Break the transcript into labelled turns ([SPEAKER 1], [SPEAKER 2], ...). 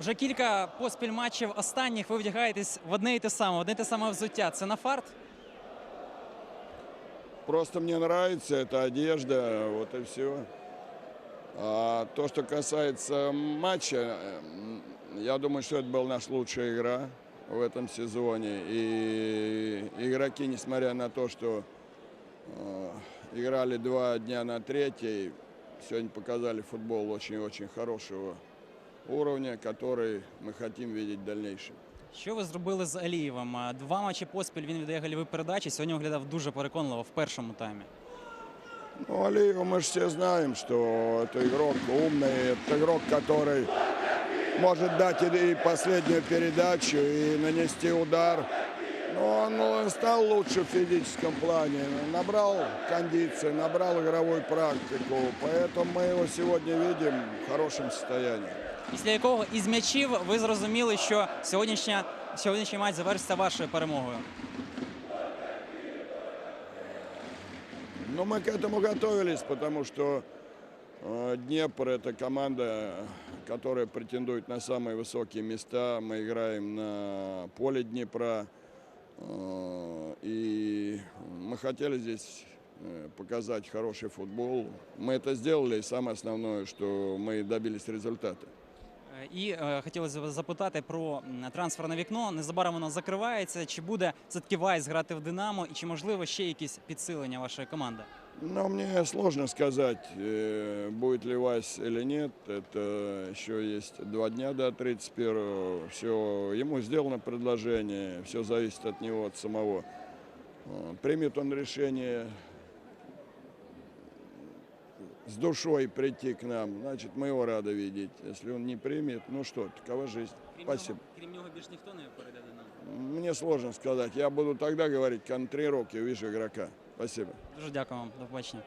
[SPEAKER 1] Вже кілька поспіль матчів останніх ви вдягаєтесь в одне і те саме, в одне і те саме взуття. Це на фарт?
[SPEAKER 2] Просто мне нравится эта одежда, вот и все. А то, что касается матча, м, я думаю, что это была наша лучшая игра в этом сезоне. И игроки, несмотря на то, что э, играли два дня на третий, сегодня показали футбол очень-очень хорошего уровня, который мы хотим видеть в дальнейшем.
[SPEAKER 1] Що ви зробили з Алієвим? А, Два матчі поспіль він віддає гольові передачі. Сьогодні виглядав дуже переконливо в першому таймі.
[SPEAKER 2] Ну, Алиева мы же все знаем, что это игрок умный, это игрок, который может дать и и последнюю передачу, и нанести удар. Но он ну, стал лучше в физическом плане, набрал кондиции, набрал игровую практику, поэтому мы его сегодня видим в хорошем состоянии.
[SPEAKER 1] Після якого із м'ячів ви зрозуміли, що сьогоднішня, сьогоднішній матч завершиться вашою перемогою.
[SPEAKER 2] Но мы к этому готовились, потому что э, Днепр – это команда, которая претендует на самые высокие места. Мы играем на поле Днепра. э, И мы хотели здесь э, показать хороший футбол. Мы это сделали, и самое основное, что мы добились результата.
[SPEAKER 1] Е, І е, хотілося б запитати про м, трансферне вікно. Незабаром воно закривається. Чи буде все-таки Вайс грати в Динамо, і чи можливо ще якісь підсилення вашої команди?
[SPEAKER 2] Но мне сложно сказать, э, будет ли Вась или нет. Это еще есть два дня до 31 Все, ему сделано предложение, все зависит от него, от самого. Э, Примет он решение с душой прийти к нам, значит, мы его рады видеть. Если он не примет, ну что, такова жизнь. Спасибо.
[SPEAKER 1] крім нього більш ніхто не перейде Динамо.
[SPEAKER 2] Мне сложно сказать. Я буду тогда говорить, когда на тренировке увижу игрока. Спасибо.
[SPEAKER 1] Дуже дякую вам. До побачення.